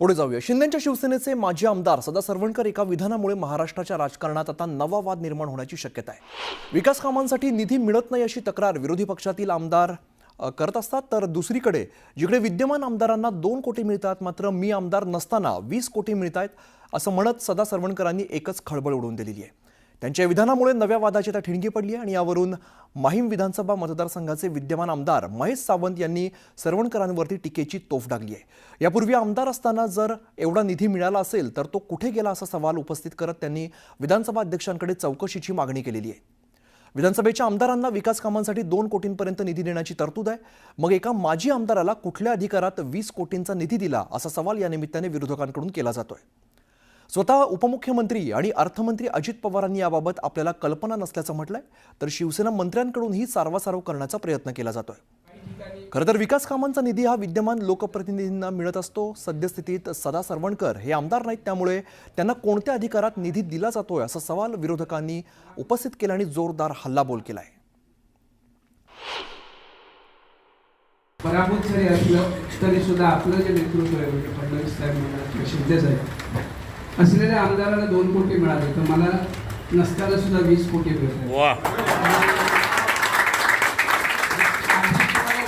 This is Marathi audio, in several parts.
पुढे जाऊया. शिंदेच्या शिवसेनेचे माजी आमदार सदा सरवणकर एका विधानामुळे महाराष्ट्राच्या राजकारणात आता नवा वाद निर्माण होण्याची शक्यता आहे. विकास कामांसाठी निधी मिळत नाही अशी तक्रार विरोधी पक्षातील आमदार करत असतात. तर दुसरीकडे जिकडे विद्यमान आमदारांना दोन कोटी मिळतात मात्र मी आमदार नसताना वीस कोटी मिळत आहेत असं म्हणत सदा सरवणकरांनी एकच खळबळ उडवून दिलेली आहे. त्यांच्या विधानामुळे नव्या वादाची आता ठिणगी पडली आहे आणि यावरून माहीम विधानसभा मतदारसंघाचे विद्यमान आमदार महेश सावंत यांनी सरवणकरांवरती टीकेची तोफ डागली आहे. यापूर्वी आमदार असताना जर एवढा निधी मिळाला असेल तर तो कुठे गेला असा सवाल उपस्थित करत त्यांनी विधानसभा अध्यक्षांकडे चौकशीची मागणी केलेली आहे. विधानसभेच्या आमदारांना विकास कामांसाठी दोन कोटींपर्यंत निधी देण्याची तरतूद आहे. मग एका माजी आमदाराला कुठल्या अधिकारात वीस कोटींचा निधी दिला असा सवाल या निमित्ताने विरोधकांकडून केला जातोय. स्वतः उपमुख्यमंत्री आणि अर्थमंत्री अजित पवारांनी याबाबत आपल्याला कल्पना नसल्याचं म्हटलंय तर शिवसेना मंत्र्यांकडूनही सारवासारव करण्याचा प्रयत्न केला जातोय. खरं तर विकास कामांचा निधी हा विद्यमान लोकप्रतिनिधींना मिळत असतो. सद्यस्थितीत सदा सरवणकर हे आमदार नाहीत त्यामुळे त्यांना कोणत्या अधिकारात निधी दिला जातोय असा सवाल विरोधकांनी उपस्थित केला आणि जोरदार हल्लाबोल केलाय. पराभूत जरी असलं तरी सुद्धा आपलं जे नेतृत्व आहे म्हणजे फडणवीस साहेब म्हणा किंवा शिंदे साहेब असलेल्या आमदाराला दोन कोटी मिळाले तर मला नसताना सुद्धा वीस कोटी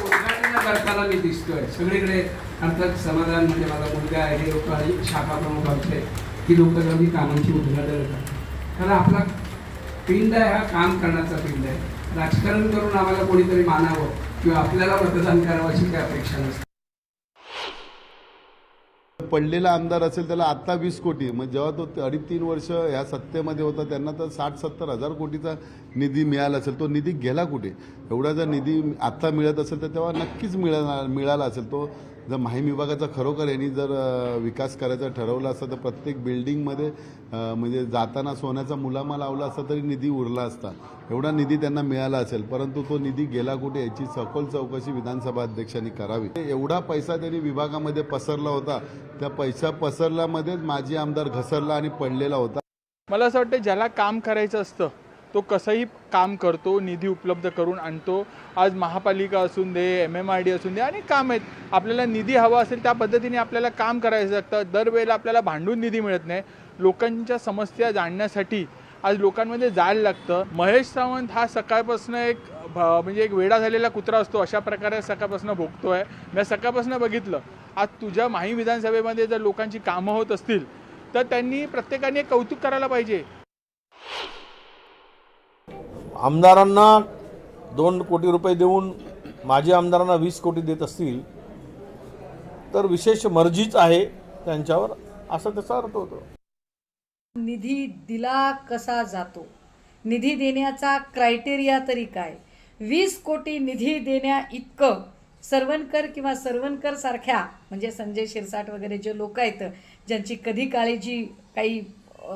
उद्घाटन करताना मी दिसतोय. सगळीकडे अर्थात समाधान म्हणजे माझा मुलगा आहे हे लोक आणि शाखा प्रमुख आमचे ही लोक कधी कामांची उद्घाटन करतात. कारण आपला पिंड आहे हा काम करण्याचा पिंड आहे. राजकारण करून आम्हाला कोणीतरी मानावं किंवा आपल्याला मतदान करावं अशी काही अपेक्षा नसते. पडलेला आमदार असेल त्याला आत्ता वीस कोटी. मग जेव्हा तो अडीच तीन वर्ष ह्या सत्तेमध्ये होता त्यांना तर साठ सत्तर हजार कोटीचा निधी मिळाला असेल. तो निधी गेला कुठे? एवढा जर निधी आत्ता मिळत असेल तर तेव्हा नक्कीच मिळाला मिळाला असेल. तो जर माहीम विभागाचा खरोखर यांनी जर विकास करायचा ठरवला असता तर प्रत्येक बिल्डिंगमध्ये म्हणजे जाताना सोन्याचा मुलामा लावला असता तरी निधी उरला असता. एवढा निधी त्यांना मिळाला असेल परंतु तो निधी गेला कुठे याची सखोल चौकशी विधानसभा अध्यक्षांनी करावी. एवढा पैसा त्यांनी विभागामध्ये पसरला होता. त्या पैसा पसरल्यामध्येच माजी आमदार घसरला आणि पडलेला होता. मला असं वाटतं ज्याला काम करायचं असतं तो कसंही काम करतो निधी उपलब्ध करून आणतो. आज महापालिका असून दे एम एम आर डी असून दे आणि काम आहेत. आपल्याला निधी हवा असेल त्या पद्धतीने आपल्याला काम करायचं लागतं दरवेळेला आपल्याला भांडून निधी मिळत नाही. लोकांच्या समस्या जाणण्यासाठी आज लोकांमध्ये जायला लागतं. महेश सावंत हा सकाळपासून एक भ- म्हणजे एक वेडा झालेला कुत्रा असतो. अशा प्रकारे सकाळपासून भोगतोय. मी सकाळपासून बघितलं. आज तुझ्या माही विधानसभेमध्ये जर लोकांची कामं होत असतील तर त्यांनी प्रत्येकाने कौतुक करायला पाहिजे. आमदारांना दोन कोटी रुपये देऊन माजी आमदारांना वीस कोटी देत असतील तर विशेष मर्जीच आहे त्यांच्यावर असा त्याचा अर्थ होतो. निधी दिला कसा जातो? निधी देण्याचा क्रायटेरिया तरी काय? वीस कोटी निधी देण्या इतकं सरवणकर किंवा सरवणकर सारख्या म्हणजे संजय शिरसाट वगैरे जे लोक आहेत ज्यांची कधी काळी जी काही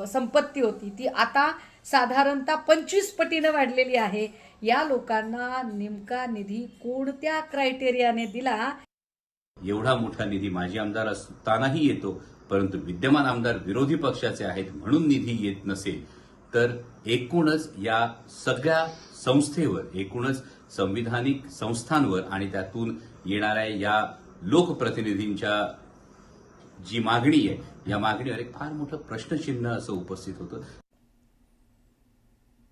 संपत्ती होती ती आता साधारणतः पंचवीस पटीनं वाढलेली आहे. या लोकांना नेमका निधी कोणत्या क्रायटेरियाने दिला? एवढा मोठा निधी माजी आमदार असतानाही येतो परंतु विद्यमान आमदार विरोधी पक्षाचे आहेत म्हणून निधी येत नसेल तर एकूणच या सगळ्या संस्थेवर एकूणच संविधानिक संस्थांवर आणि त्यातून येणाऱ्या या लोकप्रतिनिधींच्या जी मागणी आहे या मागणीवर एक फार मोठं प्रश्नचिन्ह असं उपस्थित होतं.